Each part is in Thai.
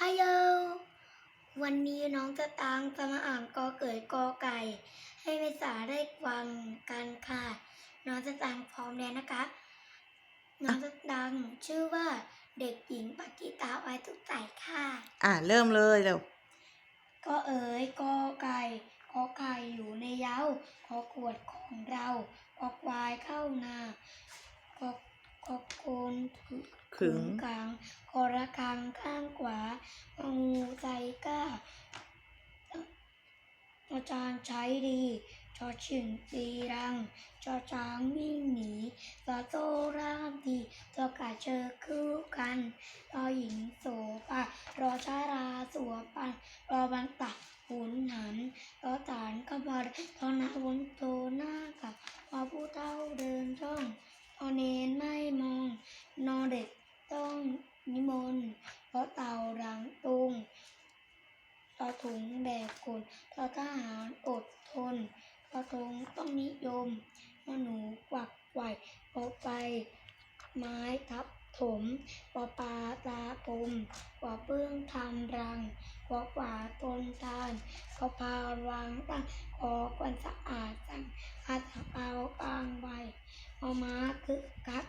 ฮัลโหล วันนี้น้องจะตังจะมาอ่านกอเกิดกอไก่ ให้เมษาได้ฟังกันค่ะ น้องจะตังพร้อมแล้วนะคะ น้องจะตังชื่อว่าเด็กหญิงปฏิตาไว้ทุกใจค่ะ อะเริ่มเลยเร็วก็เอ๋ยกอไก่กอไก่อยู่ในเย้าขอขวดของเรากอควายเข้านากอกอโกนขึงกลางคอระคัง ข้างขวา งูใจกล้าอาจารย์ใช้ดีชอชิงตีรัง จอจางวิ่งหนีตอโตรามดีตัวกาเจอคู่กันรอหญิงโสปะรอชาราสัวปันรอบันตักหุนหันรอฐานกบาตอนาวนโตหน้ากับพอผู้เท่าเดินช่องพอเนนไม่มอง นอเด็กต้อง นิมนต์เพราะเต่าหลังตุงต่อถุงแบกกลต่อทหารอดทนต่อทงต้องนิยมนหนูกวักไหวปอไป ไม้ทับถมปอปลาตาปมกว่าเปื้องทำรังกว่ากว่าตนทานกอพาวางตั้งขอควันสะอาดจังอาตะเปาปางใบเอาม้าคึกคัก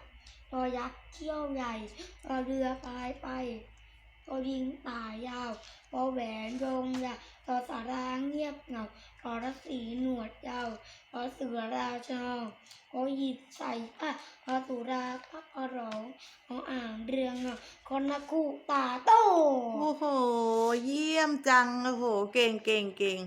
รอยักษ์เที่ยวใหญ่รอเรือพายไปรอยิงป่ายาวรอแหวนโรงยารอสาราเงียบเหงารอรัศสีหนวดยาวรอเสือราชองรอหยิบใส่ผ้ารอสุราพักร้องรออ่างเรืองอะคนนักคู่ตาโต โอ้โห เยี่ยมจัง โอ้โห เก่งเก่งเก่ง